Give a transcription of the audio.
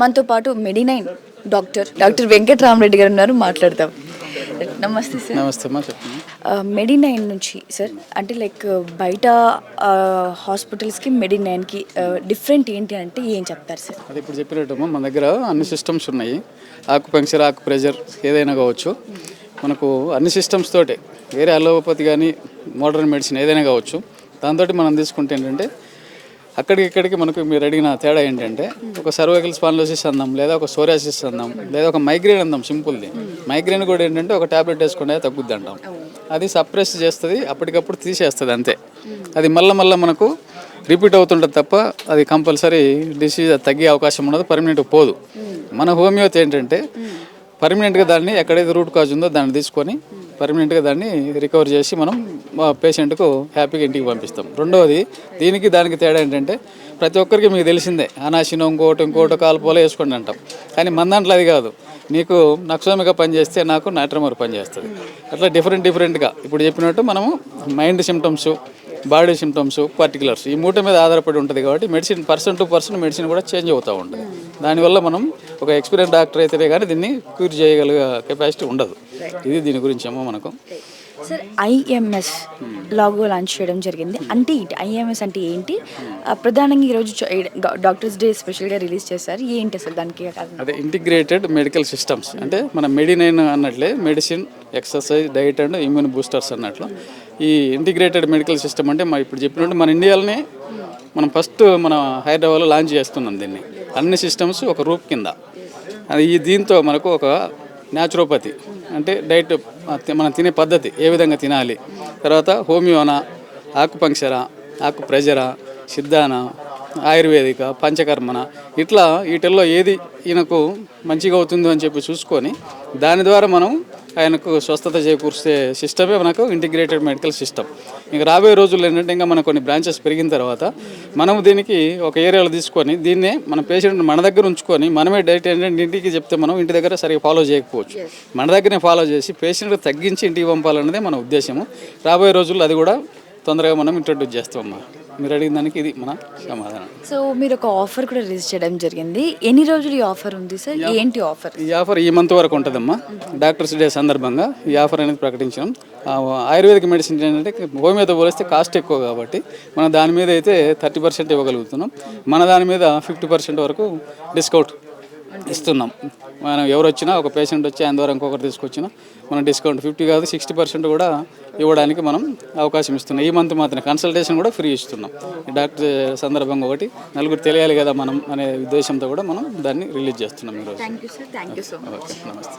మనతో పాటు Medinine doctor doctor Venkatarama Reddy గారు ఉన్నారు. మాట్లాడదాం. నమస్తే సార్. నమస్తే మెడినైన్ నుంచి సార్ అంటే లైక్ బయట హాస్పిటల్స్కి మెడినైన్కి డిఫరెంట్ ఏంటి అంటే ఏం చెప్తారు సార్? అది ఇప్పుడు చెప్పినట్టమ్మా మన దగ్గర అన్ని సిస్టమ్స్ ఉన్నాయి. ఆకు పంక్చర్ ఆకు ప్రెజర్ ఏదైనా కావచ్చు. మనకు అన్ని సిస్టమ్స్ తోటి వేరే అలోపతి కానీ మోడర్న్ మెడిసిన్ ఏదైనా కావచ్చు. దాంతో మనం తీసుకుంటే ఏంటంటే అక్కడికి ఇక్కడికి మనకు మీరు అడిగిన తేడా ఏంటంటే ఒక సర్వైకల్ స్పాన్లోసిస్ అందాం లేదా ఒక సోరియాసిస్ అందాం లేదా ఒక మైగ్రేన్ అందాం సింపుల్ది మైగ్రేన్ కూడా ఏంటంటే ఒక టాబ్లెట్ వేసుకుంటే తగ్గుద్ది అంటాం. అది సప్రెస్ చేస్తుంది అప్పటికప్పుడు తీసేస్తుంది అంతే. అది మళ్ళీ మళ్ళీ మనకు రిపీట్ అవుతుంటుంది తప్ప అది కంపల్సరీ డిసీజ్ తగ్గే అవకాశం ఉండదు పర్మనెంట్ పోదు. మన హోమియోత్ ఏంటంటే పర్మనెంట్గా దాన్ని ఎక్కడైతే రూట్ కాజ్ ఉందో దాన్ని తీసుకొని పర్మనెంట్గా దాన్ని రికవర్ చేసి మనం మా పేషెంట్కు హ్యాపీగా ఇంటికి పంపిస్తాం. రెండవది దీనికి దానికి తేడా ఏంటంటే ప్రతి ఒక్కరికి మీకు తెలిసిందే అనాశినం ఇంకోటి ఇంకోటి కాలుపోలో వేసుకోండి అంటాం. కానీ మన దాంట్లో అది కాదు. నీకు నక్సోమిగా పనిచేస్తే నాకు నాట్రమర్ పనిచేస్తుంది అట్లా డిఫరెంట్ డిఫరెంట్గా ఇప్పుడు చెప్పినట్టు మనము mind symptoms body symptoms particulars ఈ మూట మీద ఆధారపడి ఉంటుంది కాబట్టి medicine person to person medicine కూడా చేంజ్ అవుతూ ఉంటుంది. దానివల్ల మనం ఒక ఎక్స్పీరియన్స్ డాక్టర్ అయితేనే కానీ దీన్ని క్యూర్ చేయగలిగే కెపాసిటీ ఉండదు. ఇది దీని గురించి ఏమో మనకు. సార్ ఐఎంఎస్ లాగో లాంచ్ చేయడం జరిగింది. అంటే ఐఎంఎస్ అంటే ఏంటి? ప్రధానంగా ఈరోజు డాక్టర్స్ డే స్పెషల్గా రిలీజ్ చేశారు. ఏంటి అసలు దానికి అదే ఇంటిగ్రేటెడ్ మెడికల్ సిస్టమ్స్. అంటే మన మెడినైన్ అన్నట్లే medicine exercise diet and immune boosters అన్నట్లు. ఈ ఇంటిగ్రేటెడ్ మెడికల్ సిస్టమ్ అంటే మా ఇప్పుడు చెప్పినట్టు మన ఇండియాలోనే మనం ఫస్ట్ మన హైదరాబాద్లో లాంచ్ చేస్తున్నాం దీన్ని. అన్ని సిస్టమ్స్ ఒక రూప్ కింద. ఈ దీంతో మనకు ఒక న్యాచురోపతి అంటే డైట్ మనం తినే పద్ధతి ఏ విధంగా తినాలి. తర్వాత హోమియోనా ఆకుపంక్షరా ఆకు ప్రెజరా సిద్ధాన ఆయుర్వేదిక పంచకర్మన ఇట్లా వీటిల్లో ఏది ఈయనకు మంచిగా అవుతుందో అని చెప్పి చూసుకొని దాని ద్వారా మనం ఆయనకు స్వస్థత చేకూర్చే సిస్టమే మనకు ఇంటిగ్రేటెడ్ మెడికల్ సిస్టమ్. ఇంకా రాబోయే రోజుల్లో ఏంటంటే ఇంకా మన కొన్ని బ్రాంచెస్ పెరిగిన తర్వాత మనం దీనికి ఒక ఏరియాలో తీసుకొని దీన్నే మన పేషెంట్ మన దగ్గర ఉంచుకొని మనమే డైట్ ఏంటంటే ఇంటికి చెప్తే మనం ఇంటి దగ్గర సరిగా ఫాలో చేయకపోవచ్చు. మన దగ్గరనే ఫాలో చేసి పేషెంట్ తగ్గించి ఇంటికి పంపాలన్నదే మన ఉద్దేశము. రాబోయే రోజుల్లో అది కూడా తొందరగా మనం ఇంట్రడ్యూస్ చేస్తామమ్మా. మీరు అడిగిన దానికి ఇది మన సమాధానం. సో మీరు ఒక ఆఫర్ కూడా రిలీజ్ చేయడం జరిగింది. ఎన్ని రోజులు ఈ ఆఫర్ ఉంది సార్ ఏంటి ఆఫర్ ఈ ఆఫర్ ఈ మంత్ వరకు ఉంటుందమ్మా. డాక్టర్స్ డే సందర్భంగా ఈ ఆఫర్ అనేది ప్రకటించాం. ఆ, ఆయుర్వేదిక్ మెడిసిన్ ఏంటంటే హోమియోతో పోలిస్తే కాస్ట్ ఎక్కువ కాబట్టి మనం దాని మీద అయితే థర్టీ పర్సెంట్ ఇవ్వగలుగుతున్నాం. మన దాని మీద ఫిఫ్టీ పర్సెంట్ వరకు డిస్కౌంట్ ఇస్తున్నాం. మనం ఎవరు వచ్చినా ఒక పేషెంట్ వచ్చి ఆయన ద్వారా ఇంకొకరు తీసుకొచ్చినా మనం డిస్కౌంట్ ఫిఫ్టీ కాదు సిక్స్టీ పర్సెంట్ కూడా ఇవ్వడానికి మనం అవకాశం ఇస్తున్నాం. ఈ మంత్ మాత్రం కన్సల్టేషన్ కూడా ఫ్రీ ఇస్తున్నాం. డాక్టర్ సందర్భంగా ఒకటి నలుగురు తెలియాలి కదా మనం అనే ఉద్దేశంతో కూడా మనం దాన్ని రిలీజ్ చేస్తున్నాం ఈరోజు. ఓకే నమస్తే.